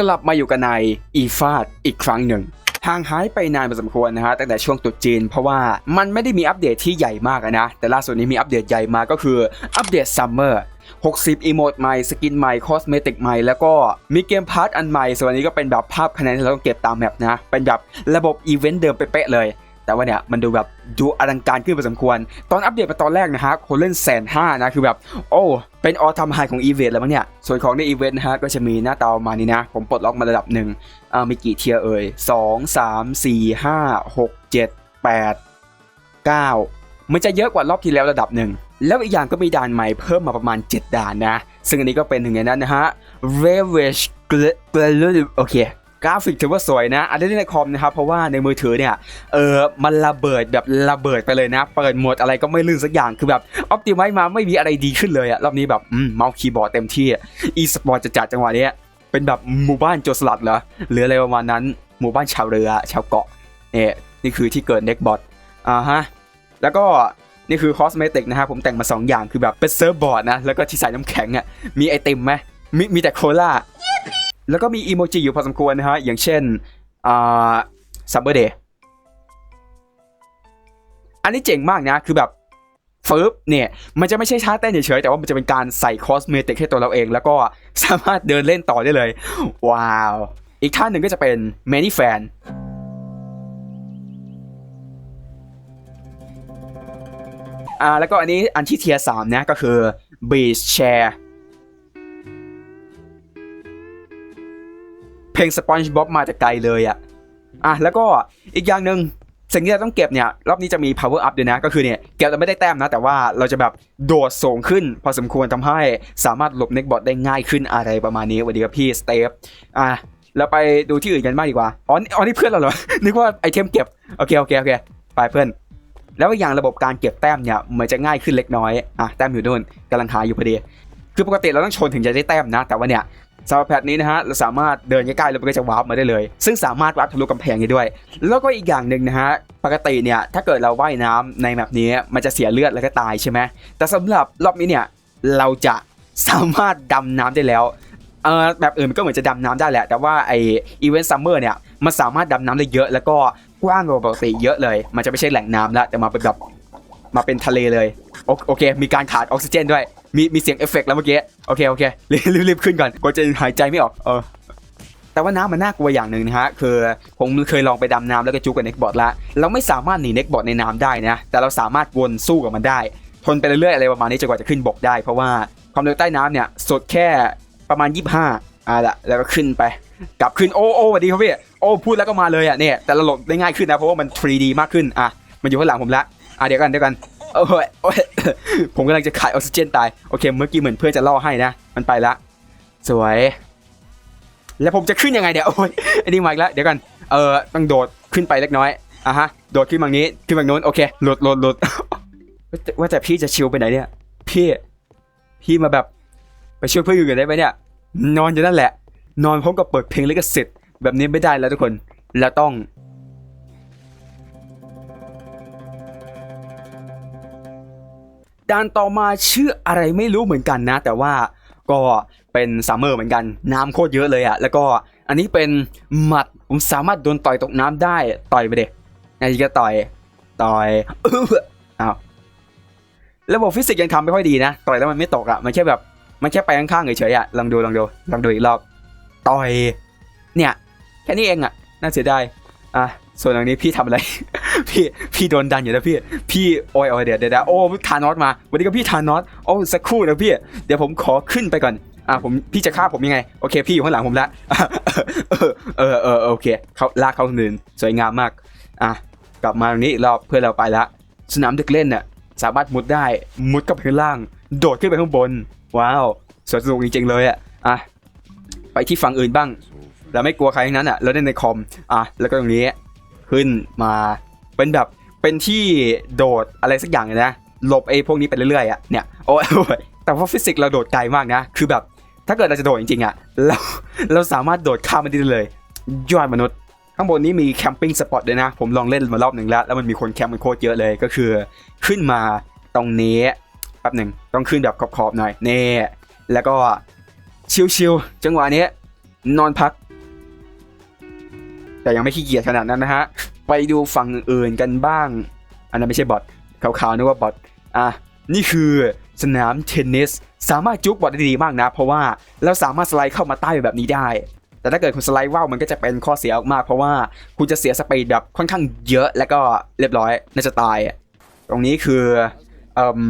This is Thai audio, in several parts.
กลับมาอยู่กันในอีฟาดอีกครั้งหนึ่งห่างหายไปนานพอสมควรนะฮะตั้งแต่ช่วงตุดจีน เพราะว่ามันไม่ได้มีอัปเดตที่ใหญ่มากนะ แต่ล่าสุดนี้มีอัปเดตใหญ่มาก็คืออัปเดตซัมเมอร์60อีโมดใหม่ สกินใหม่ คอสเมติกใหม่ แล้วก็มีเกมพาร์ทอันใหม่ ส่วนนี้ก็เป็นแบบภาพคะแนนที่เราต้องเก็บตามแมปนะ เป็นแบบระบบอีเวนต์เดิมเป๊ะเลย แต่ว่าเนี่ยมันดูแบบดูอลังการขึ้นพอสมควร ตอนอัปเดตมาตอนแรกนะฮะคนเล่นแสนห้านะคือแบบ โอ้เป็นออทำไฮของอีเวนต์แล้วมั้งเนี่ย ส่วนของในอีเวนต์นะฮะก็จะมีหน้าตาประมาณนี้นะ ผมปลดล็อกมาระดับหนึ่งอ่ามีกี่เทียร์เอ่ยสองสามสี่ห้าหกเจ็ดแปดเก้ามันจะเยอะกว่ารอบที่แล้วระดับหนึ่ง แล้วอีกอย่างก็มีด่านใหม่เพิ่มมาประมาณ 7 ด่านนะ ซึ่งอันนี้ก็เป็นหนึ่งในนั้นนะฮะ Ravage โอเค กราฟิกถือว่าสวยนะอันนี้ในคอมนะครับเพราะว่าในมือถือเนี่ยเออมันระเบิดแบบระเบิดไปเลยนะ เปิดโหมดอะไรก็ไม่ลื่นสักอย่างคือแบบออ t ติไม e มาไม่มีอะไรดีขึ้นเลยอะรอบนี้แบบเมาส์คีย์บอร์ดเต็มที่อีสปอร์ตจะจัดจังหวะเนี้ยเป็นแบบหมู่บ้านโจรสลัดเหรอหรืออะไรประมาณนั้นหมู่บ้านชาวเรือ ชาวเกาะเนี่ยนี่คือที่เกิดเน็กบอทอ่าฮะแล้วก็นี่คือคอสเมติกนะฮะผมแต่งมา 2 อย่างคือแบบเป็นเซิร์ฟบอร์ดนะแล้วก็ที่ใส่น้ำแข็งอะมีไอติมไหมมีมีแต่โคลา แล้วก็มีอีโมจิอยู่พอสมควรนะฮะ อย่างเช่นอ่าซัมเบอร์เดย์อันนี้เจ๋งมากนะ คือแบบฟึบเนี่ย มันจะไม่ใช่ท่าเต้นเฉยๆ แต่ว่ามันจะเป็นการใส่คอสเมติกให้ตัวเราเอง แล้วก็สามารถเดินเล่นต่อได้เลย ว้าว อีกท่านหนึ่งก็จะเป็น Many Fan อ่าแล้วก็อันนี้อันที่เทียร์สามนะ ก็คือ Beach Chair เพลง SpongeBob มาจากไกลเลยอะ่ะอะแล้วก็อีกอย่างหนึ่งสิ่งที่เราต้องเก็บเนี่ยรอบนี้จะมี power up ด้วยนะ ก็คือเนี่ยเก็บเราไม่ได้แต้มนะ แต่ว่าเราจะแบบโดดสูงขึ้น พอสมควรทำให้สามารถหลบเน็กบอทได้ง่ายขึ้นอะไรประมาณนี้สวันดีครับพี่สเตฟอะแล้วไปดูที่อื่นกันบ้างดีกว่าอ๋อนี่อ๋อนี่เพื่อนเราเหรอ นึกว่าไอเทมเก็บ โอเคโอเคโอเคไปเพื่อน แล้วอย่างระบบการเก็บแต้มเนี่ยเหมือนจะง่ายขึ้นเล็กน้อยอะแต้มอยู่นู่นกำลังหาอยู่พอดีคือปกติเราต้องชนถึงจะได้แต้มนะ แต่ว่าเนี่ย สำหรับแพทนี้นะฮะเราสามารถเดินใกล้ๆแล้วมันก็จะวาร์ปมาได้เลย ซึ่งสามารถวาร์ปทะลุกำแพงได้ด้วย แล้วก็อีกอย่างหนึ่งนะฮะปกติเนี่ยถ้าเกิดเราว่ายน้ำในแบบนี้มันจะเสียเลือดแล้วก็ตายใช่ไหมแต่สำหรับรอบนี้เนี่ยเราจะสามารถดำน้ำได้แล้วเออแบบอื่นมันก็เหมือนจะดำน้ำได้แหละ แต่ว่าไออีเวนต์ซัมเมอร์เนี่ยมันสามารถดำน้ำได้เยอะ แล้วก็กว้างกว่าปกติเยอะเลย มันจะไม่ใช่แหล่งน้ำแล้วแต่มาเป็นแบบมาเป็นทะเลเลย โอโอเค มีการขาดออกซิเจนด้วย มีมีเสียงเอฟเฟกต์แล้วเมื่อกี้ โอเค โอเค รีบรีบรบขึ้นก่อนกลัวจะหายใจไม่ออก เออ แต่ว่าน้ำมันน่ากลัวอย่างหนึ่งนะฮะ คือผมเคยลองไปดำน้ำแล้วก็จุกกับเน็กบอร์ดล้วเราไม่สามารถหนีเน็กบอร์ดในน้ำได้นะ แต่เราสามารถวนสู้กับมันได้ ทนไปเรื่อยๆอะไรประมาณนี้จนกว่าจะขึ้นบกได้ เพราะว่าความเร็วใต้น้ำเนี่ยสดแค่ประมาณ 25อ่าละแล้วก็ขึ้นไป กลับขึ้น โอ้โอ้สวัสดีครับพี่ โอ้พูดแล้วก็มาเลยอะเนี่ย แต่เราหลบได้ง่ายขึ้นนะ เพราะว่ามัน 3D มากขึ้น อะ มันอยู่ข้างหลังผมละ อะเดี๋ยวกันเดี๋ยวกัน อ้ยโอ้ยผมกำลังจะขายออกซิเจนตาย โอเค เมื่อกี้เหมือนเพื่อนจะล่อให้นะ มันไปละ สวย แล้วผมจะขึ้นยังไงเนี่ย โอ้ยอ้นี่มาอีกแล้ว เดี๋ยวกัน เออต้องโดดขึ้นไปเล็กน้อย อะฮะ โดดขึ้นบางนี้ ขึ้นบางโน้น โอเค หลุดหลุดหลุดว่าแต่พี่จะชิลไปไหนเนี่ย พี่ พี่มาแบบ ไปช่วยเพื่อนอยู่กันได้ไหมเนี่ย นอนอยู่นั่นแหละ นอนพร้อมกับเปิดเพลงลิขสิทธิ์แบบนี้ไม่ได้แล้วทุกคนแล้วต้อง ด่านต่อมาชื่ออะไรไม่รู้เหมือนกันนะ แต่ว่าก็เป็นซัมเมอร์เหมือนกัน น้ำโคตรเยอะเลยอะแล้วก็อันนี้เป็นหมัดผมสามารถโดนต่อยตกน้ำได้ต่อยไปเด็กไอ้ก็ต่อยต่อยอออ้าวระบบฟิสิกส์ยังทำไม่ค่อยดีนะต่อยแล้วมันไม่ตกอะมันแค่แบบมันแค่ไปข้างๆเฉยๆอะลองดูลองดูลองดูอีกรอบต่อยเนี่ยแค่นี้เองอะน่าเสียดายอะ ส่วนตรงนี้พี่ทำอะไร พี่พี่โดนดันอยู่นะพี่ พี่โอ้ยโอ้ยเดี๋ยวเดี๋ยวเดี๋ยวโอ้ทานอสมาวันนี้ก็พี่ทานอสโอ้สักครู่นะพี่ เดี๋ยวผมขอขึ้นไปก่อนอะผมพี่จะฆ่าผมยังไงโอเค พี่อยู่ข้างหลังผมล้วเออเออเออโอเคเขาลากเขาคนอื่นสวยงามมากอะกลับมาตรงนี้อีกรอบเพื่อนเราไปละสนามเด็กเล่นน่ะสามารถมุดได้มุดกับข้างล่าง โดดขึ้นไปข้างบน ว้าวสวนสนุกจริงๆเลยอะอะไปที่ฝั่งอื่นบ้าง เราไม่กลัวใครทั้งนั้นอะ เราเล่นในคอมอะแล้วก็ตรงนี้ ขึ้นมาเป็นแบบเป็นที่โดดอะไรสักอย่างเลยนะหลบไอ้พวกนี้ไปเรื่อยๆอะเนี่ยโอ้ยโอ้ยแต่ว่าฟิสิกส์เราโดดไกลมากนะ คือแบบถ้าเกิดเราจะโดดจริงๆอะเราเราสามารถโดดข้ามมันได้เลยยอดมนุษย์ข้างบนนี้มีแคมปิ้งสปอตด้วยนะ ผมลองเล่นมารอบหนึ่งแล้ว แล้วมันมีคนแคมป์มันโคตรเยอะเลยก็คือขึ้นมาตรงนี้แป๊บหนึ่งต้องขึ้นแบบขอบๆหน่อยเน่แล้วก็ชิวๆจังหวะนี้นอนพัก แต่ยังไม่ขี้เกียจขนาดนั้นนะฮะ ไปดูฝั่งอื่นกันบ้าง อันนั้นไม่ใช่บอทขาวๆนึกว่าบอทอะนี่คือสนามเทนนิสสามารถจุกบอลได้ดีมากนะ เพราะว่าเราสามารถสไลด์เข้ามาใต้แบบนี้ได้ แต่ถ้าเกิดคุณสไลด์ว่าวมันก็จะเป็นข้อเสียมาก เพราะว่าคุณจะเสียสปีดแบบค่อนข้างเยอะแล้วก็เรียบร้อยน่าจะตาย ตรงนี้คืออ่ม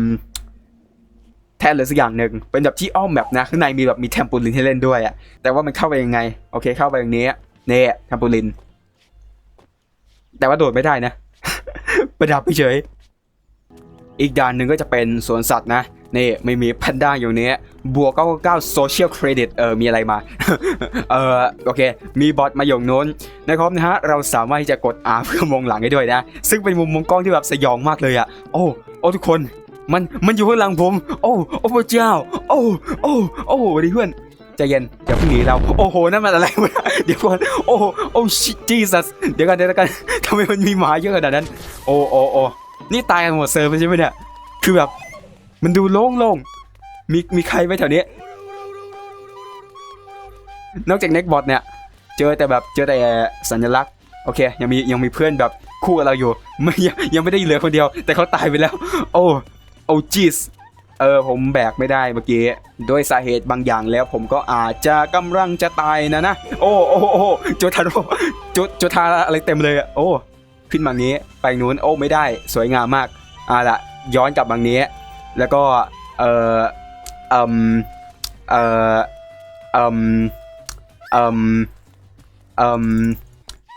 แทนเลยสักอย่างหนึ่งเป็นแบบที่อ้อมแบบนะข้างในมีแบบมีแทมปูลินให้เล่นด้วยอะแต่ว่ามันเข้าไปยังไง โอเคเข้าไปอย่างนี้ เนี่ยทมปูลิน แต่ว่าโดดไม่ได้นะ ประดับเฉย อีกด่านหนึ่งก็จะเป็นสวนสัตว์นะนี่ไม่มีแพนด้าอยู่เนี้ยบวก999 social credit เออมีอะไรมา เออโอเค มีบอทมาอย่างโน้นนะครับนะฮะ เราสามารถที่จะกด R เพื่อมองหลังได้ด้วยนะ ซึ่งเป็นมุมมองกล้องที่แบบสยองมากเลยอะโอ้โอ้ทุกคนมันมันอยู่ข้างหลังผม โอ้โอ้พระเจ้า โอ้โอ้โอ้ดีเพื่อน ใจเย็นอย่าเพิ่งหนีเรา โอ้โหนั่นมันอะไรวะเดี๋ยวก่อนโอ้โอ้ชิจีสัสเดี๋ยวกันเดี๋ยวกันทำไมมันมีหมาเยอะขนาดนั้น โอ้โอ้โอ้นี่ตายกันหมดเซิร์ฟใช่ไหมเนี่ยคือแบบมันดูโล่งๆมีมีใครไหมแถวนี้ นอกจากเน็กบอทเนี่ย เจอแต่แบบเจอแต่สัญลักษณ์โอเค ยังมียังมีเพื่อนแบบคู่กับเราอยู่ไม่ยังยังไม่ได้เหลือคนเดียว แต่เขาตายไปแล้ว โอ้โอ้จีส เออผมแบกไม่ได้เมื่อกี้ด้วยสาเหตุบางอย่างแล้วผมก็อาจจะกำลังจะตายนะนะ โอ้โอ้โอ้โจทาโร่โจโจทาอะไรเต็มเลยอะโอ้ ขึ้นบางนี้ไปนู้นโอ้ไม่ได้สวยงามมากอ่าละย้อนกลับบางนี้ แล้วก็เอ่อเอ่มเอ่อเอ่มเอ่มเอ่ม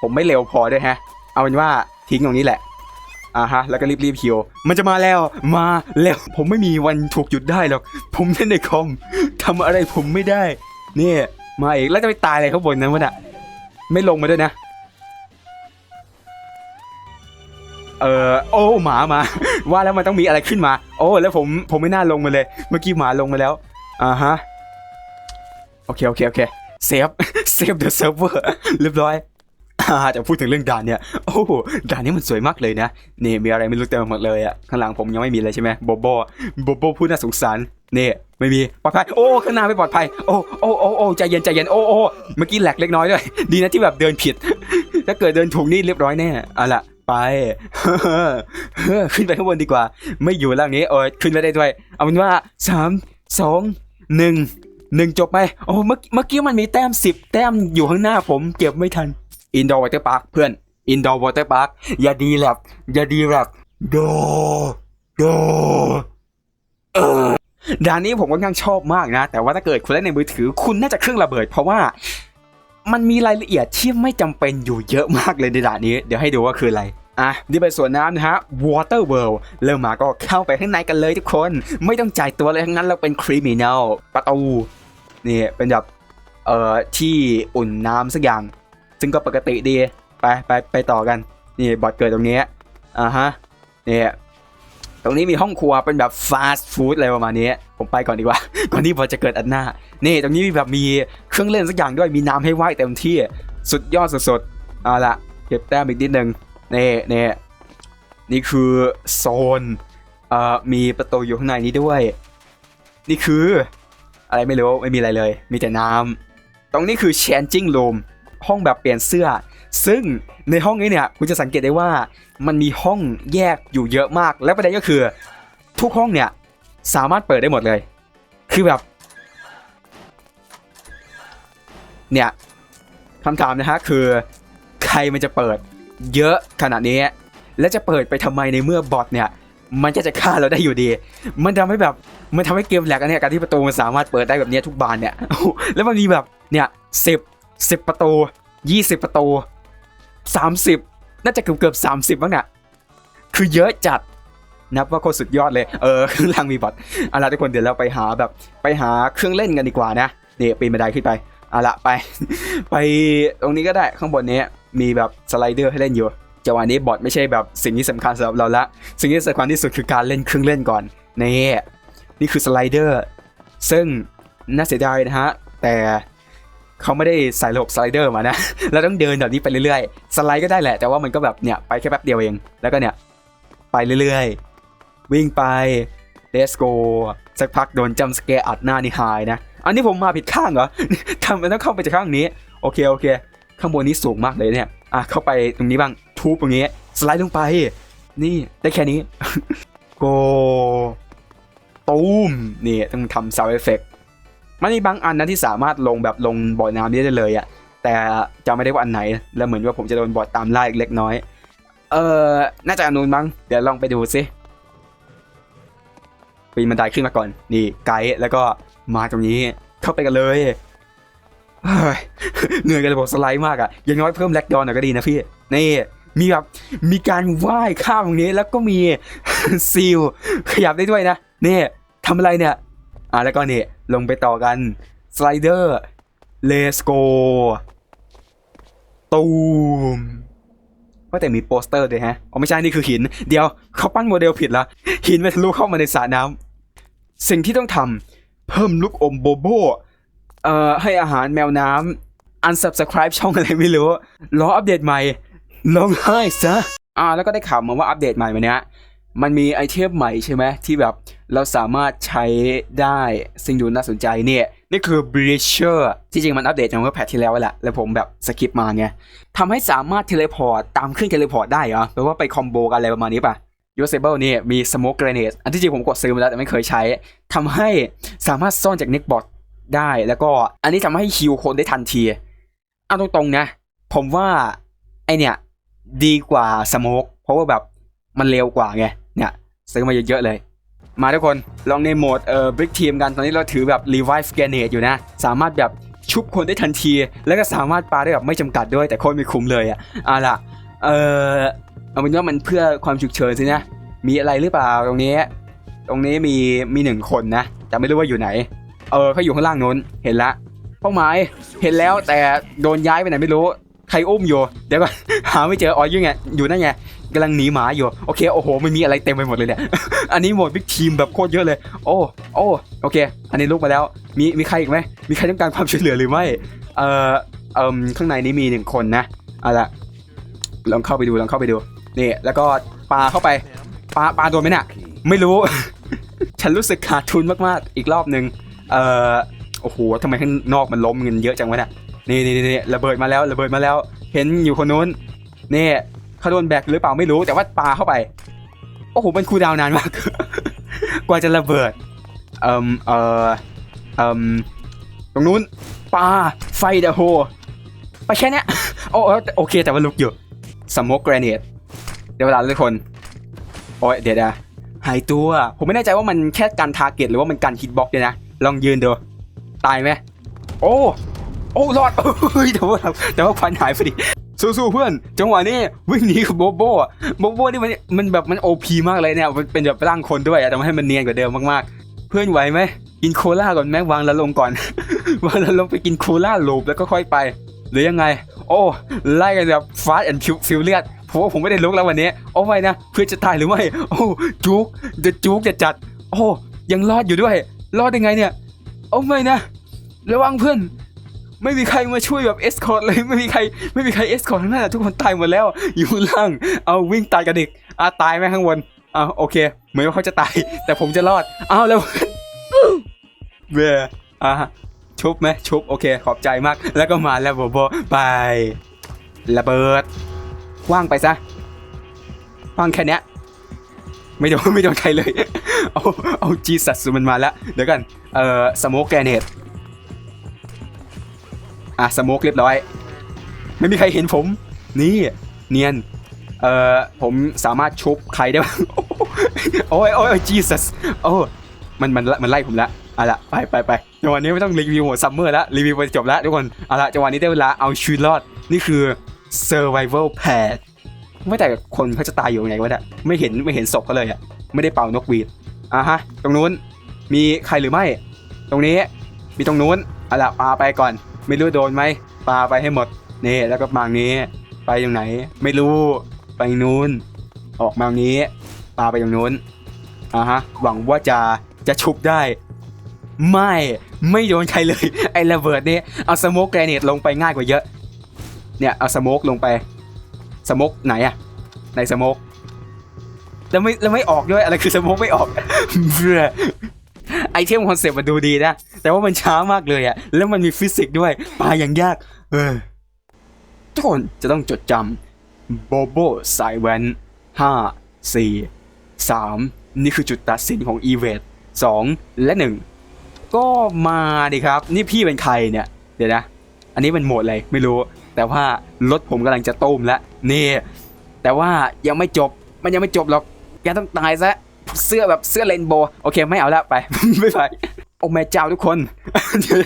ผมไม่เร็วพอด้วยฮะ เอาเป็นว่าทิ้งตรงนี้แหละ อ่าฮะ แล้วก็รีบๆคิวมันจะมาแล้ว มาแล้ว ผมไม่มีวันถูกหยุดได้หรอก ผมเล่นในคอมทำอะไรผมไม่ได้ เนี่ย มาอีก แล้วจะไปตายอะไรข้างบนนั้นวะน่ะ ไม่ลงมาด้วยนะ เออโอ้หมามา ว่าแล้วมันต้องมีอะไรขึ้นมา โอ้ แล้วผมผมไม่น่าลงมาเลย เมื่อกี้หมาลงมาแล้ว อ่าฮะ โอเค โอเค โอเค เซฟ เซฟเดอะเซิร์ฟเวอร์ เรียบร้อย อ่าจะพูดถึงเรื่องด่านเนี่ย โอ้โหด่านนี้มันสวยมากเลยนะ นี่มีอะไรไม่รู้เต็มหมดเลยอะข้างหลังผมยังไม่มีเลยใช่ไหมโบโบโบโบพูดน่าสงสารนี่ไม่มีปลอดภัย โอ้ ข้างหน้าไม่ปลอดภัย โอ้ โอ้ โอ้ ใจเย็นใจเย็น โอ้ โอ้ เมื่อกี้แหลกเล็กน้อยด้วย ดีนะที่แบบเดินผิด ถ้าเกิดเดินถูกนี่เรียบร้อยแน่เอาล่ะไป ขึ้นไปข้างบนดีกว่า ไม่อยู่ล่างนี้ เออขึ้นไปได้ด้วย เอาเป็นว่าสามสองหนึ่งหนึ่งจบไหมโอ้ เมื่อกี้มันมีแต้มสิบแต้มอยู่ข้างหน้าผมเก็บไม่ทัน อินดอร์วอเตอร์พาร์คเพื่อนอินดอร์วอเตอร์พาร์คอย่าดีแลบอย่าดีแลบโดโดเออด่านนี้ผมค่อนข้างชอบมากนะ แต่ว่าถ้าเกิดคุณเล่นในมือถือคุณน่าจะเครื่องระเบิด เพราะว่ามันมีรายละเอียดที่ไม่จำเป็นอยู่เยอะมากเลยในด่านนี้ เดี๋ยวให้ดูว่าคืออะไรอะนี่เป็นสวนน้ำนะฮะ Water World เริ่มมาก็เข้าไปข้างในกันเลยทุกคน ไม่ต้องจ่ายตัวเลยทั้งนั้นเราเป็นคริมินัลประตูนี่เป็นแบบเอ่อที่อุ่นน้ำสักอย่าง ซึ่งก็ปกติดี ไปไปไปต่อกัน นี่บอทเกิดตรงนี้อ่าฮะนี่ตรงนี้มีห้องครัวเป็นแบบฟาสต์ฟู้ดอะไรประมาณนี้ ผมไปก่อนดีกว่า ก่อนที่บอทจะเกิดอันหน้า นี่ตรงนี้มีแบบมีเครื่องเล่นสักอย่างด้วย มีน้ำให้ว่ายเต็มที่ สุดยอดสุดๆเอาละเก็บแต้มอีกนิดนึงนี่นี่นี่คือโซนเอ่อมีประตูอยู่ข้างในนี้ด้วย นี่คือ อะไรไม่รู้ ไม่มีอะไรเลย มีแต่น้ำตรงนี้คือ changing room ห้องแบบเปลี่ยนเสื้อ ซึ่งในห้องนี้เนี่ยคุณจะสังเกตได้ว่ามันมีห้องแยกอยู่เยอะมาก และประเด็นก็คือ ทุกห้องเนี่ยสามารถเปิดได้หมดเลย คือแบบ เนี่ยคำถามนะฮะคือใครมันจะเปิดเยอะขนาดนี้ และจะเปิดไปทำไมในเมื่อบอทเนี่ย มันจะจะฆ่าเราได้อยู่ดี มันทำให้แบบมันทำให้เกมแหลกอันเนี้ยการที่ประตูมันสามารถเปิดได้แบบนี้ทุกบานเนี่ยแล้วมันมีแบบเนี่ยสิบ สิบประตูยี่สิบประตูสามสิบน่าจะเกือบเกือบสามสิบบ้างเนี่ยคือเยอะจัดนับว่าโคตรสุดยอดเลย เออข้างล่างมีบอทเอาละทุกคนเดี๋ยวเราไปหาแบบไปหาเครื่องเล่นกันดีกว่านะนี่ปีนบันไดขึ้นไปเอาละไป ไปตรงนี้ก็ได้ข้างบนนี้มีแบบสไลเดอร์ให้เล่นอยู่จังหวะนี้บอทไม่ใช่แบบสิ่งที่สำคัญสำหรับเราละ สิ่งที่สำคัญที่สุดคือการเล่นเครื่องเล่นก่อนนี่นี่คือสไลเดอร์ซึ่งน่าเสียดายนะฮะแต่ เขาไม่ได้ใส่ระบบสไลเดอร์มานะ เราต้องเดินแบบนี้ไปเรื่อยๆ สไลด์ก็ได้แหละ แต่ว่ามันก็แบบเนี่ยไปแค่แป๊บเดียวเอง แล้วก็เนี่ยไปเรื่อยๆ วิ่งไป let's go สักพักโดนจัมสเกร์อัดหน้านี่หายนะ อันนี้ผมมาผิดข้างเหรอทำไมต้องเข้าไปจากข้างนี้ โอเคโอเค ข้างบนนี้สูงมากเลยเนี่ย อะเข้าไปตรงนี้บ้างทุบตรงนี้ สไลด์ลงไป นี่ได้แค่นี้ โกตูมนี่ต้องทำ sound effect มันมีบางอันนะที่สามารถลงแบบลงบ่อน้ำได้เลยอะแต่จำไม่ได้ว่าอันไหน แล้วเหมือนว่าผมจะโดนบอดตามไล่อีกเล็กน้อย เออน่าจะอนนุนมั้ง เดี๋ยวลองไปดูสิปีนบันไดขึ้นมาก่อน นี่ไกด์แล้วก็มาตรงนี้ เข้าไปกันเลยเฮ้ยเหนื่อยกับระบบสไลด์มากอะอย่างน้อยเพิ่มแลกดอนหน่อยก็ดีนะพี่ นี่ มีแบบมีการว่ายข้ามตรงนี้ แล้วก็มีซีลขยับได้ด้วยนะ นี่ทำอะไรเนี่ย อะแล้วก็นี่ ลงไปต่อกัน สไลเดอร์ เลสโก ตูมว่าแต่มีโปสเตอร์ด้วยฮะ อ๋อไม่ใช่นี่คือหิน เดี๋ยวเขาปั้นโมเดลผิดละ หินมันทะลุเข้ามาในสระน้ำ สิ่งที่ต้องทำ เพิ่มลูกอมโบโบ เอ่อ ให้อาหารแมวน้ำ unsubscribe ช่องอะไรไม่รู้ รออัปเดตใหม่ ลองไห้ซะ อ่า แล้วก็ได้ข่าวมาว่าอัปเดตใหม่มาเนี้ย มันมีไอเทมใหม่ใช่ไหมที่แบบเราสามารถใช้ได้สิ่งดูน่าสนใจเนี่ย นี่คือ Breacher ที่จริงมันอัปเดตมาเมื่อแพทที่แล้วแหละแล้วผมแบบสกิปมาไงทำให้สามารถเทเลพอร์ตตามเครื่องเทเลพอร์ตได้เหรอแปลว่าไปคอมโบกันอะไรประมาณนี้ป่ะ Usable นี่มี Smoke Grenade อันที่จริงผมกดซื้อมาแล้วแต่ไม่เคยใช้ทำให้สามารถซ่อนจาก Neckbot ได้ แล้วก็อันนี้ทำให้ฮิวคนได้ทันทีเอาตรงๆนะ ผมว่าไอเนี่ยดีกว่า Smoke เพราะว่าแบบมันเร็วกว่าไง ซื้อมาเยอะๆเลย มาทุกคนลองในโหมดเอ่อ Brick Team กันตอนนี้เราถือแบบ Revive Grenade อยู่นะ สามารถแบบชุบคนได้ทันที แล้วก็สามารถปาได้แบบไม่จำกัดด้วยแต่โคตรไม่คุ้มเลยอะเอาล่ะเออเอาเป็นว่ามันเพื่อความฉุกเฉินสินะ มีอะไรหรือเปล่าตรงนี้ ตรงนี้มีมีหนึ่งคนนะ แต่ไม่รู้ว่าอยู่ไหน เออเขาอยู่ข้างล่างนู้นเห็นละเป้าหมายเห็นแล้วแต่โดนย้ายไปไหนไม่รู้ ใครอุ้มอยู่ เดี๋ยวก่อนหาไม่เจออ๋ออยู่ไงอยู่นั่นไง กำลังหนีหมาอยู่ โอเค โอ้โห ไมันมีอะไรเต็มไปหมดเลยเนี่ย อันนี้หมดบิ๊กทีมแบบโคตรเยอะเลย โอ้ โอ้ โอเค อันนี้ลุกมาแล้ว มี มีใครอีกไหม มีใครต้องการความช่วยเหลือหรือไม่ เอ่อ เอ่มข้างในนี้มีหนึ่งคนนะเอาละลองเข้าไปดู ลองเข้าไปดู นี่ แล้วก็ปลาเข้าไป ปลา ปลาโดนไหมน่ะ ไม่รู้ ฉันรู้สึกขาดทุนมากๆ อีกรอบหนึ่งเอ่อ โอ้โหทำไมข้างนอกมันล้มเงินเยอะจังวะเนี่ยนี่นี่นี่ระเบิดมาแล้ว ระเบิดมาแล้ว เห็นอยู่คนนู้น นี่ เขาโดนแบกหรือเปล่าไม่รู้แต่ว่าปาเข้าไป โอ้โหมันคูดาวนานมาก กว่าจะระเบิด เอ่มเอ่อเอ่มตรงนู้นปาไฟเดอะโฮไปแค่เนี้ยโอ้โอเคแต่ว่าลุกอยู่สมกแกรเนตเดี๋ยวเวลาทุกคน โอ้ยเดี๋ยวนะหายตัว ผมไม่แน่ใจว่ามันแค่การทาร์เก็ตหรือว่ามันการฮิตบ็อกเนี่ยนะ ลองยืนดู ตายไหม โอ้ โอ้รอดเฮ้ยแต่ว่าแต่ว่าควันหายพอดี สู้ๆเพื่อนจังหวะนี้วิ่งหนีกับโบโบอะโบโบนี่มันมันแบบมันโอพีมากเลยเนี่ยมันเป็นแบบร่างคนด้วยอะแต่ว่ให้มันเนียนกว่าเดิมมากๆ เพื่อนไหวไหมกินโคลาก่อนแม่วางแล้วลงก่อนวางแล้วลงไปกินโคลาลูปแล้วก็ค่อยไป หรือยังไง โอ้ไล่กันแบบฟาสแอนด์ฟิวเลียดผมว่าผมไม่ได้ลุกแล้ววันนี้โอ้ไม่นะเพื่อนจะตายหรือไม่โอ้จุกจะจุกจะจัด โอ้ยังรอดอยู่ด้วย รอดยังไงเนี่ยโอ้ไม่นะระวังเพื่อน ไม่มีใครมาช่วยแบบเอสคอร์ตเลยไม่มีใครไม่มีใครเอสคอร์ตทั้งนั้นทุกคนตายหมดแล้ว อยู่ล่างเอาวิ่งตายกันอีกอะตายไหมข้างบนอะโอเคเหมือนว่าเขาจะตาย แต่ผมจะรอดอ้าวแล้วเบื่ออะชุบไหมชุบโอเค ขอบใจมาก แล้วก็มาแล้วบบไประเบิดว่างไปซะว่างแค่เนี้ยไม่โดนไม่โดนใครเลย เอาเอาจีสัสมันมาแล้ว เดี๋ยวกัน เอ่อสโมกแกเนต อะสโมกเรียบร้อย ไม่มีใครเห็นผม นี่ เนียน เอ่อ ผมสามารถชุบใครได้บ้างโอ้ยโอ้ยจีสัสโอ้มันมันมันไล่ผมละเอาละไปไปไปจังหวะนี้ไม่ต้องรีวิวหัวซัมเมอร์ละรีวิวไปจบแล้วทุกคนเอาละจังหวะนี้ได้เวลาเอาชีวิตรอด นี่คือ survival pad ไม่แต่คนเขาจะตายอยู่ไงวะเนี่ยไม่เห็นไม่เห็นศพเขาเลยอะไม่ได้เป่านกหวีดอะฮะ ตรงนู้นมีใครหรือไม่ ตรงนี้มีตรงนู้นเอาละปาไปก่อน ไม่รู้โดนไหมปาไปให้หมดนี่แล้วก็มางนี้ ไปตรงไหน ไม่รู้ไปนู้น ออกมางนี้ ปาไปตรงนู้นอ่าฮะ หวังว่าจะจะชุบได้ ไม่ไม่โดนใครเลย ไอ้ระเบิดนี่เอาสโมกแกรเนตลงไปง่ายกว่าเยอะ เนี่ยเอาสโมกลงไปสโมกไหนอะในสโมกแล้วไม่แล้วไม่ออกด้วยอะไรคือสโมกไม่ออกเบื่อ เทมคอนเซปต์มันดูดีนะ แต่ว่ามันช้ามากเลยอะแล้วมันมีฟิสิกส์ด้วยปาอย่างยาก เออทุกคนจะต้องจดจำโบโบสายแวนห้าสี่สามนี่คือจุดตัดสินของอีเวนต์สองและหนึ่งก็มาดิครับ นี่พี่เป็นใครเนี่ย เดี๋ยวนะ อันนี้เป็นโหมดอะไรไม่รู้ แต่ว่ารถผมกำลังจะต้มแล้วนี่ แต่ว่ายังไม่จบมันยังไม่จบหรอกแกต้องตายซะ เสื้อแบบเสื้อเรนโบว์โอเคไม่เอาละไปไม่ไปโอ้แม่เจ้าทุกคนเดี๋ยว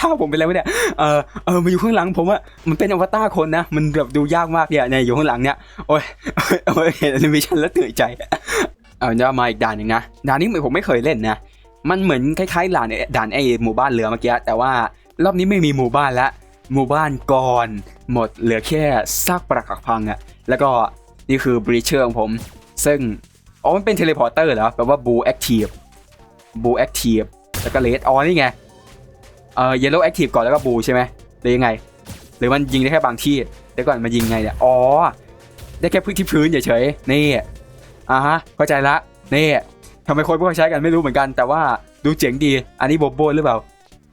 ท่าผมเป็นอะไรวะเนี่ย เออเออมาอยู่ข้างหลังผมอะมันเป็นอวตารคนนะ มันแบบดูยากมากเนี่ยเนี่ยอยู่ข้างหลังเนี่ย โอ้ยโอ้ยเห็นแอนิเมชันแล้วตื่นใจ เอาเนี่ยมาอีกด่านหนึ่งนะ ด่านนี้ผมไม่เคยเล่นนะ มันเหมือนคล้ายๆด่านเนี่ยด่านไอหมู่บ้านเรือเมื่อกี้ แต่ว่ารอบนี้ไม่มีหมู่บ้านละ หมู่บ้านก่อน หมดเหลือแค่ซากปรักหักพังอะแล้วก็นี่คือบริเชอร์ของผม ซึ่ง อ๋อ มันเป็นเทเลพอร์เตอร์เหรอแปลว่าบูแอคทีฟบูแอคทีฟแล้วก็เลดอ๋อนี่ไง เอ่อเยลโล่แอคทีฟก่อนแล้วก็บูใช่ไหมหรือยังไง หรือมันยิงได้แค่บางที่เดี๋ยวก่อนมันยิงไงเนี่ย อ๋อ ได้แค่พื้นที่พื้นเฉยๆ นี่อ่าฮะ เข้าใจละ นี่ทำไมคนพวกใช้กันไม่รู้เหมือนกัน แต่ว่าดูเจ๋งดี อันนี้โบโบหรือเปล่า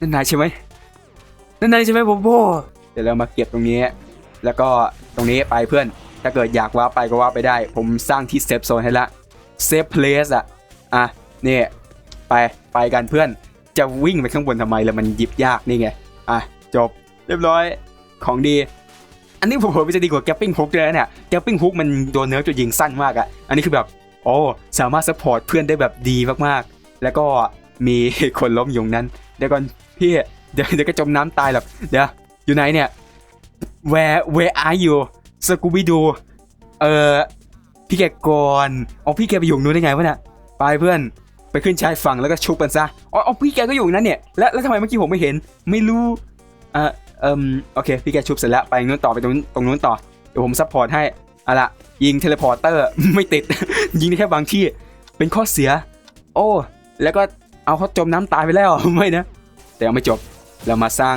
นั่นนายใช่ไหมนั่นนายใช่ไหมโบโบ เดี๋ยวเรามาเก็บตรงนี้ แล้วก็ตรงนี้ไปเพื่อน ถ้าเกิดอยากว่าไปก็ว่าไปได้ ผมสร้างที่เซฟโซนให้ละ เซฟเพลสอะอะนี่ไปไปกันเพื่อนจะวิ่งไปข้างบนทำไมแล้วมันหยิบยากนี่ไงอะจบเรียบร้อยของดี อันนี้ผมว่าจะดีกว่าแกปปิ้งฮุกเลยนะเนี่ยแกปปิ้งฮุกมันโดนเนิร์ฟจนยิงสั้นมากอะอันนี้คือแบบโอ้สามารถซัพพอร์ตเพื่อนได้แบบดีมากๆ แล้วก็มีคนล้มอยู่นั้น เดี๋ยวก่อนพี่เดี๋ยวเดี๋ยวก็จมน้ำตายหรอกเดี๋ยวอยู่ไหนเนี่ย where where are you สกูบิดูเออ พี่แกก่อนอ๋อพี่แกไปอยู่นู้นได้ไงวะเนี่ยไปเพื่อนไปขึ้นชายฝั่งแล้วก็ชุบกันซะอ๋ออพี่แกก็อยู่นั้นเนี่ยแล้วแล้วทำไมเมื่อกี้ผมไม่เห็นไม่รู้อ่าเอ่มโอเคพี่แกชุบเสร็จแล้วไปนู้นต่อไปตรงนู้นตรงนู้นต่อเดี๋ยวผมซัพพอร์ตให้อาละยิงเทเลพอร์เตอร์ไม่ติด ยิงได้แค่บางที่เป็นข้อเสีย โอ้ แล้วก็เอาเขาจมน้ำตายไปแล้วไม่นะ แต่ยังไม่จบเรามาสร้าง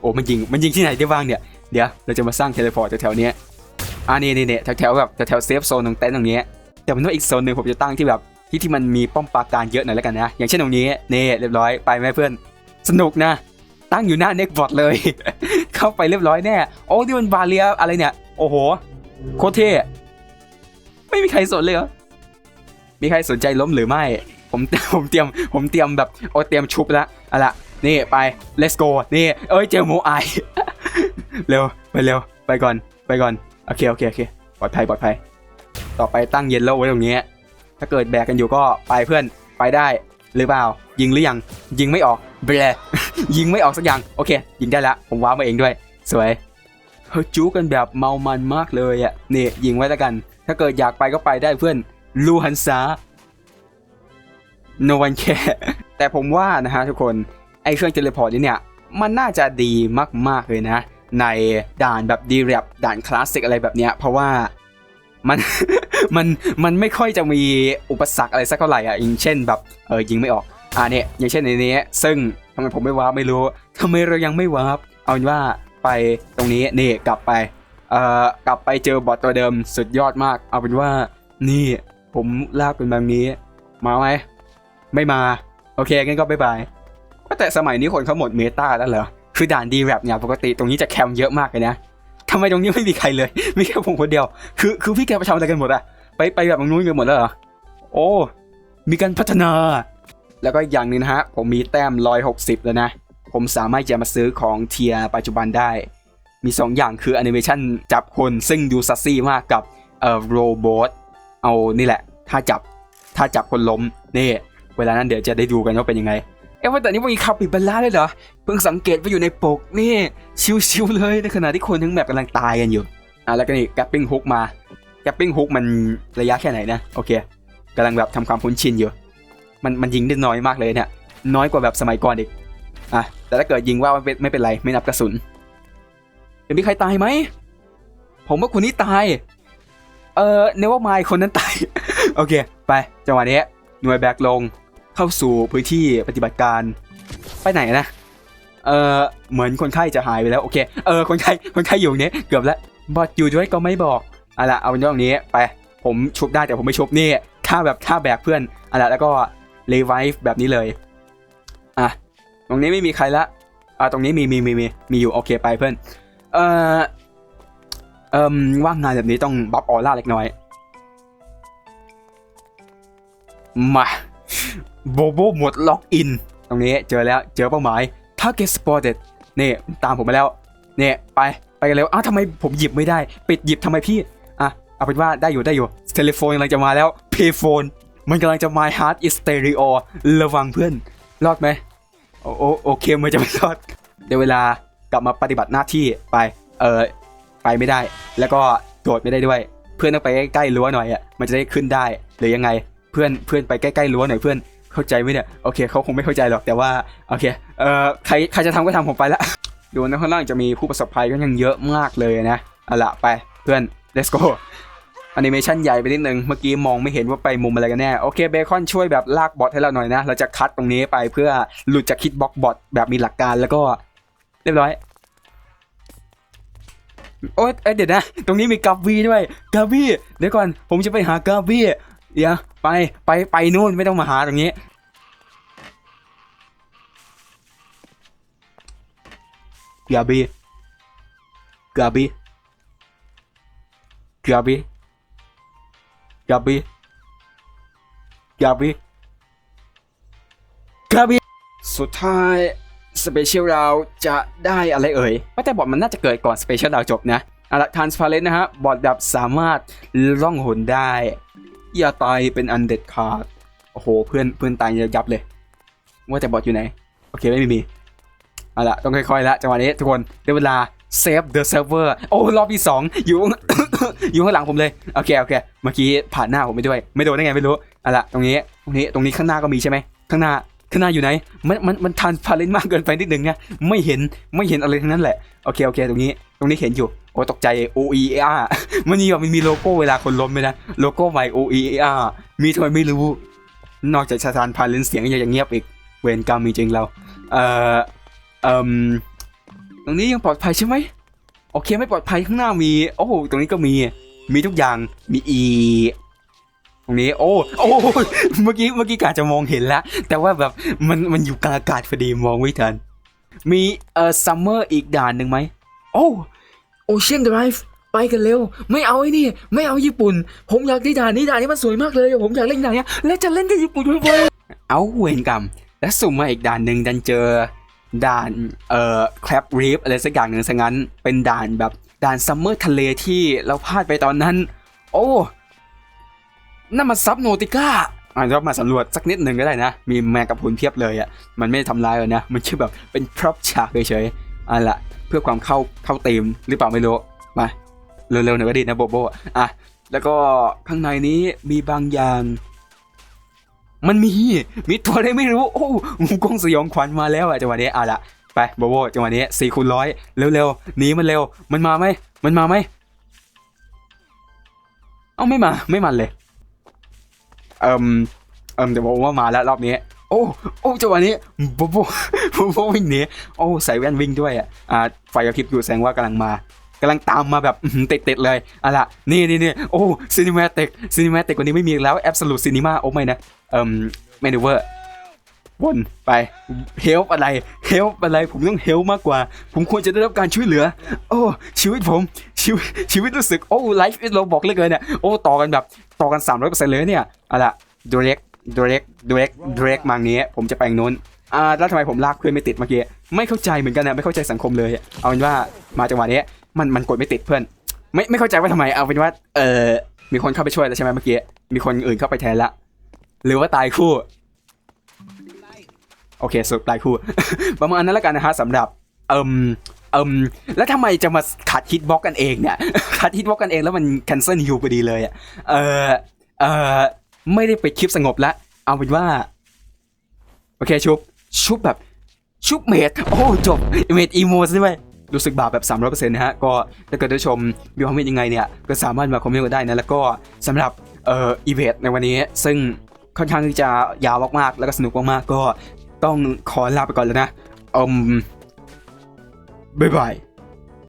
โอ้มันยิงมันยิงที่ไหนได้บ้างเนี่ย เดี๋ยวเราจะมาสร้างเทเลพอร์ตแถวๆนี้ อ่านี่นี่นี่แถวๆแบบแถวๆเซฟโซนตรงเต็นท์ตรงนี้แต่มันต้องอีกโซนหนึ่งผมจะตั้งที่แบบที่ที่มันมีป้อมปราการเยอะหน่อยแล้วกันนะ อย่างเช่นตรงนี้นี่เรียบร้อยไปไหมเพื่อน สนุกนะ ตั้งอยู่หน้าเน็กบอร์ดเลย เข้าไปเรียบร้อยแน่ โอ้ที่มันบาเลียอะไรเนี่ย โอ้โห โคตรเท่ไม่มีใครสนเลยเหรอ มีใครสนใจล้มหรือไม่ ผมผมเตรียมผมเตรียมแบบโอ้เตรียมชุบแล้วอาล่ะนี่ไป let's go นี่ เอ้ยเจอโมไอเร็วไปเร็วไปก่อนไปก่อน โอเคโอเคโอเคปลอดภัยปลอดภัย ต่อไปตั้งเย็นโลไว้ตรงนี้ ถ้าเกิดแบกกันอยู่ก็ไปเพื่อนไปได้หรือเปล่า ยิงหรือยัง ยิงไม่ออกเบลยิงไม่ออกสักอย่างโอเค ยิงได้ละผมว้าวมาเองด้วย สวยเฮ้จู้กันแบบเมามันมากเลยอะนี่ยิงไว้แล้วกัน ถ้าเกิดอยากไปก็ไปได้เพื่อนลูฮันซา no one care แต่ผมว่านะฮะทุกคนไอเครื่องเทเลพอร์ตนี้เนี่ยมันน่าจะดีมากๆเลยนะ ในด่านแบบดีแรบด่านคลาสสิกอะไรแบบเนี้ยเพราะว่ามันมันมันไม่ค่อยจะมีอุปสรรคอะไรสักเท่าไหร่อะอย่างเช่นแบบเออยิงไม่ออกอ่าเนี่ยอย่างเช่นในนี้ซึ่งทำไมผมไม่วาร์ปไม่รู้ทำไมเรายังไม่วาร์ปเอาเป็นว่าไปตรงนี้นี่กลับไปเอ่อกลับไปเจอบอทตัวเดิมสุดยอดมาก เอาเป็นว่านี่ผมลากเป็นแบบนี้ มาไหมไม่มา โอเคงั้นก็บายบายแต่สมัยนี้คนเขาหมดเมตาแล้วเหรอ คือด่านดีแรปเนี่ยปกติตรงนี้จะแคมเยอะมากเลยนะทำไมตรงนี้ไม่มีใครเลย มีแค่ผมคนเดียว คือคือพี่แกไปทำอะไรกันหมดอะไปไปแบบตรงนู้นกันหมดแล้วเหรอ โอ้ มีการพัฒนา แล้วก็อย่างนึงนะฮะ ผมมีแต้ม160แล้วนะ ผมสามารถจะมาซื้อของเทียร์ปัจจุบันได้ มี 2 อย่างคือแอนิเมชันจับคนซึ่งดูซัสซี่มากกับเอ่อโรบอทเอานี่แหละ ถ้าจับถ้าจับคนล้มนี่เวลานั้นเดี๋ยวจะได้ดูกันว่าเป็นยังไง อ๊ะว่าแต่นี่มันมีคาปิบาร่าด้วยเหรอ เพิ่งสังเกตว่าอยู่ในปกนี่ ชิวๆเลยในขณะที่คนทั้งแบบกำลังตายกันอยู่อะแล้วก็นี่แกปปิ้งฮุกมาแกปปิ้งฮุกมันระยะแค่ไหนนะโอเคกำลังแบบทำความคุ้นชินอยู่ มันมันยิงได้น้อยมากเลยเนี่ยน้อยกว่าแบบสมัยก่อนอีกอะแต่ถ้าเกิดยิงว่าไม่เป็นไม่เป็นไรไม่นับกระสุนจะมีใครตายไหมผมว่าคนนี้ตาย เออเนว่าไมคนนั้นตาย โอเค ไปจังหวะนี้หน่วยแบกลง เข้าสู่พื้นที่ปฏิบัติการไปไหนนะ เออเหมือนคนไข้จะหายไปแล้วโอเค เออคนไข้คนไข้อยู่ตรงนี้เกือบแล้วบอดอยู่ด้วยก็ไม่บอกอาละเอาเป็นตรงนี้ไป ผมชุบได้แต่ผมไม่ชุบนี่ค่าแบบค่าแบกเพื่อนอาละแล้วก็รีไวฟ์แบบนี้เลยอะตรงนี้ไม่มีใครละอ่าตรงนี้มีมีมีมีมีอยู่โอเคไปเพื่อน เอ่อเอ่มว่างงานแบบนี้ต้องบัฟออร่าเล็กน้อย มา โบโบหมดล็อกอิน ตรงนี้เจอแล้วเจอเป้าหมาย target spotted นี่ตามผมมาแล้วเนี่ยไปไปกันเร็วอ้าวทำไมผมหยิบไม่ได้ ปิดหยิบทำไมพี่อะเอาเป็นว่าได้อยู่ได้อยู่เทเลโฟนกำลังจะมาแล้ว payphone มันกำลังจะ my heart is stereo ระวังเพื่อน รอดไหมโอโอโอเคมันจะไม่รอด เดี๋ยวเวลากลับมาปฏิบัติหน้าที่ไปเออไปไม่ได้ แล้วก็โดดไม่ได้ด้วย เพื่อนต้องไปใกล้ๆรั้วหน่อยอะมันจะได้ขึ้นได้หรือยังไง พื่อนเพื่อนไปใกล้ๆรั้วหน่อยเพื่อนเข้าใจไหมเนี่ยโอเคเขาคงไม่เข้าใจหรอกแต่ว่าโอเคเอ่อใครใครจะทำก็ทำผมไปละดูนะข้างล่างจะมีผู้ประสบภัยก็ยังเยอะมากเลยนะเอาละไปเพื่อน let's go แอนิเมชันใหญ่ไปนิดนึง เมื่อกี้มองไม่เห็นว่าไปมุมอะไรกันแน่ โอเคเบคอนช่วยแบบลากบอทให้เราหน่อยนะ เราจะคัดตรงนี้ไปเพื่อหลุดจากคิดบล็อกบอทแบบมีหลักการแล้วก็เรียบร้อย โอ๊ยเอ้ยเดี๋ยวนะ ตรงนี้มีกาวีด้วย กาวีเดี๋ยวก่อน ผมจะไปหากาวี เดี๋ยวไปไปไปนู่นไม่ต้องมาหาตรงนี้กาบีกาบีกาบีกาบีกาบีกาบีสุดท้ายสเปเชียลดาวจะได้อะไรเอ่ยว่าแต่บอทมันน่าจะเกิดก่อนสเปเชียลดาวจบนะอาละทานส p าเลนนะฮะบอทแบบสามารถล่องหนได้ อย่าตายเป็นอันเด็ดขาด โอ้โห เพื่อนเพื่อนตายยับเลย ว่าแต่บอทอยู่ไหน โอเคไม่มีเอาละต้องค่อยๆละจังหวะนี้ทุกคนได้เวลา save the server โอ้รอบที่สองอยู่อยู่ข้างหลังผมเลยโอเคโอเคเมื่อกี้ผ่านหน้าผมไปด้วย ไม่โดนได้ไงไม่รู้เอาละตรงนี้ตรงนี้ตรงนี้ข้างหน้าก็มีใช่ไหมข้างหน้าข้างหน้าอยู่ไหน มันมันมันทันพาเลนมากเกินไปนิดนึงนะไม่เห็นไม่เห็นอะไรทั้งนั้นแหละโอเคโอเค ตรงนี้ตรงนี้เห็นอยู่ โอ้ตกใจ O E R มันมีแบบมันมีโลโก้เวลาคนล้มไหมนะ โลโก้ใหม่ O E R มีทำไมไม่รู้ นอกจากชาทานพาเลนเสียงยังเงียบอีก เวรกรรมจริงเรา เอ่อเอ่มตรงนี้ยังปลอดภัยใช่ไหม โอเคไม่ปลอดภัยข้างหน้ามี โอ้ตรงนี้ก็มี มีทุกอย่าง มีอีตรงนี้ โอ้ โอ้ เมื่อกี้ เมื่อกี้กาจะมองเห็นแล้ว แต่ว่าแบบ มัน มันอยู่กลางอากาศพอดีมองไม่ทัน มี เอ่อ ซัมเมอร์อีกด่านหนึ่งไหม โอ้ โอเชียนไดรฟ์ไปกันเร็ว ไม่เอาไอ้นี่ ไม่เอาญี่ปุ่น ผมอยากได้ด่านนี้ด่านนี้มันสวยมากเลย ผมอยากเล่นด่านนี้และจะเล่นกับญี่ปุ่นด้วยเอาเวรกรรม และสุ่มมาอีกด่านหนึ่งดันเจอ ด่านเอ่อแคลปรีฟอะไรสักอย่างหนึ่งซะงั้น เป็นด่านแบบด่านซัมเมอร์ทะเลที่เราพลาดไปตอนนั้น โอ้นั่นมันซับโนติก้าอะเรามาสำรวจสักนิดหนึ่งก็ได้นะ มีแมงกะพรุนเพียบเลยอะ มันไม่ได้ทำร้ายเลยนะ มันแค่อแบบเป็นพร็อพฉากเฉยๆอะละ เพื่อความเข้าเข้าเต็มหรือเปล่าไม่รู้มาเร็วๆหน่อยก็ดีนะโบโบอะแล้วก็ข้างในนี้มีบางอย่าง มันมีมีตัวอะไรไม่รู้ โอ้งูกงสยองขวัญมาแล้วอะจังหวะนี้อะละไปโบโบจังหวะนี้สี่คูณร้อยเร็วๆหนีมันเร็ว มันมาไหมมันมาไหมเอ้าไม่มาไม่มันเลยเอิมเอิมเดี๋ยวบอกว่ามาแล้วรอบนี้ โอ้โอ้จังหวะนี้โบโบโบโบวิ่งหนีโอ้ใส่แว่นวิ่งด้วยอะอ่าไฟกระพริบอยู่แสดงว่ากำลังมากำลังตามมาแบบติดๆเลยอะล่ะนี่นี่นี่โอ้ซีนิมาติกซีนิมาติกวันนี้ไม่มีแล้วแอบสูตซีนิมาโอ้ไม่นะเอิมเมนูเวอร์วนไปเฮลป์อะไรเฮลป์อะไรผมต้องเฮลป์มากกว่า ผมควรจะได้รับการช่วยเหลือ โอ้ชีวิตผมชีวิตชีวิตรู้สึกโอ้ไลฟ์เราบอกเลยเลยเนี่ยโอ้ต่อกันแบบต่อกัน300%เลยเนี่ยอาล่ะดูเร็ก ดร็กดร็กดรกมังนี้ยผมจะไปอย่างนู้นอ่าแล้วทำไมผมลากเพื่อนไม่ติดเมื่อกี้ไม่เข้าใจเหมือนกันนะไม่เข้าใจสังคมเลยเอาเป็นว่ามาจังหวะนี้มันมันกดไม่ติดเพื่อน ไม่ไม่เข้าใจว่าทำไมเอาเป็นว่าเออมีคนเข้าไปช่วยแล้วใช่ไหมเมื่อกี้มีคนอื่นเข้าไปแทนละหรือว่าตายคู่โอเคสุดตายคู่ ประมาณนั้นล้วกันนะฮะสำหรับเอิมเอิมแล้วทำไมจะมาขัดฮิตบล็อกกันเองเนี่ยขัดฮิตบล็อกกันเองแล้วมัน cancel ฮิวพอดีเลยอะเออเออ ไม่ได้ไปคลิปสงบละเอาเป็นว่า โอเคชุบ ชุบแบบ ชุบเมดโอ้จบเมดอีโมใช่ไหมรู้สึกบาปแบบ 300%นะฮะ ก็ถ้าเกิดท่านผู้ชมมีความเห็นยังไงเนี่ย ก็สามารถมาคอมเมนต์กันได้นะ แล้วก็สำหรับเอ่ออีเวนต์ในวันนี้ ซึ่งค่อนข้างที่จะยาวมากๆ แล้วก็สนุกมากๆ ก็ต้องขอลาไปก่อนแล้วนะอืมบ๊ายบาย